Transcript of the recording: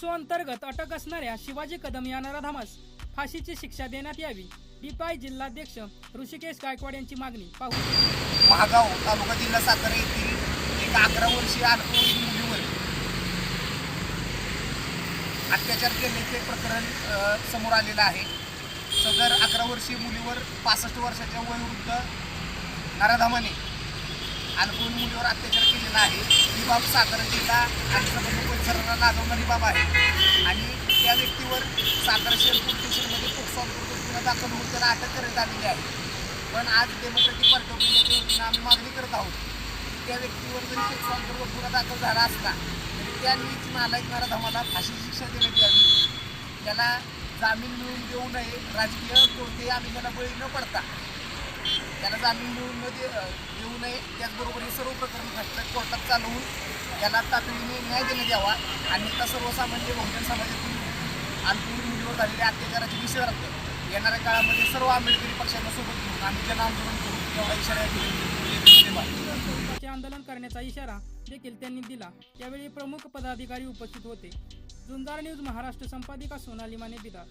POCSO अंतर्गत अटक असणाऱ्या शिवाजी कदम या नराधामास फाशीची शिक्षा देण्यात यावी डीपाय जिल्हाध्यक्ष ऋषिकेश गायकवाड यांची मागणी पाहू. महागाव तालुका जिल्हा सातारा येथील एक अकरा वर्षीय अल्पवयीन मुलीवर अत्याचार केल्याचे प्रकरण समोर आलेलं आहे. सदर अकरा वर्षीय मुलीवर पासष्ट वर्षाच्या वयोवृद्ध नराधामाने अल्पवयीन मुलीवर अत्याचार केलेला आहे. बाब सातारा जिल्हा आणि संबंधित परिसराला लाजवणारी बाब आहे. आणि त्या व्यक्तीवर सातारा शहर पोलीस स्टेशनमध्ये पोक्सो गुन्हा दाखल होऊन त्याला अटक करण्यात आलेली आहे. पण आज डेमोक्रेटिक पार्टी ऑफ इंडियाच्या वतीनं आम्ही मागणी करत आहोत. त्या व्यक्तीवर जरी पोक्सो गुन्हा दाखल झाला असला तरी त्या नीच नालायक आम्हाला फाशी शिक्षा देण्यात यावी. त्याला जामीन मिळून देऊ नये. राजकीय कोणतेही आम्ही त्याला बळी न पडता. त्याला जामीन मिळवून न दे देऊ नये. त्याचबरोबर हे सर्व प्रकरण फास्ट कोर्टात चालवून त्याला तातडीने न्याय देण्यात यावा. अन्यथा सर्वसामान्य बहुजन समाजातून अल्पवयीन मुलीवर झालेल्या अत्याचाराच्या निषेधार्थ येणाऱ्या काळामध्ये सर्व आंबेडकरी पक्षांना सोबत घेऊन आम्ही जन आंदोलन करू एवढा इशारा आंदोलन करण्याचा इशारा देखील त्यांनी दिला. यावेळी प्रमुख पदाधिकारी उपस्थित होते. जुंजार न्यूज महाराष्ट्र संपादिका सोनाली माने बिदार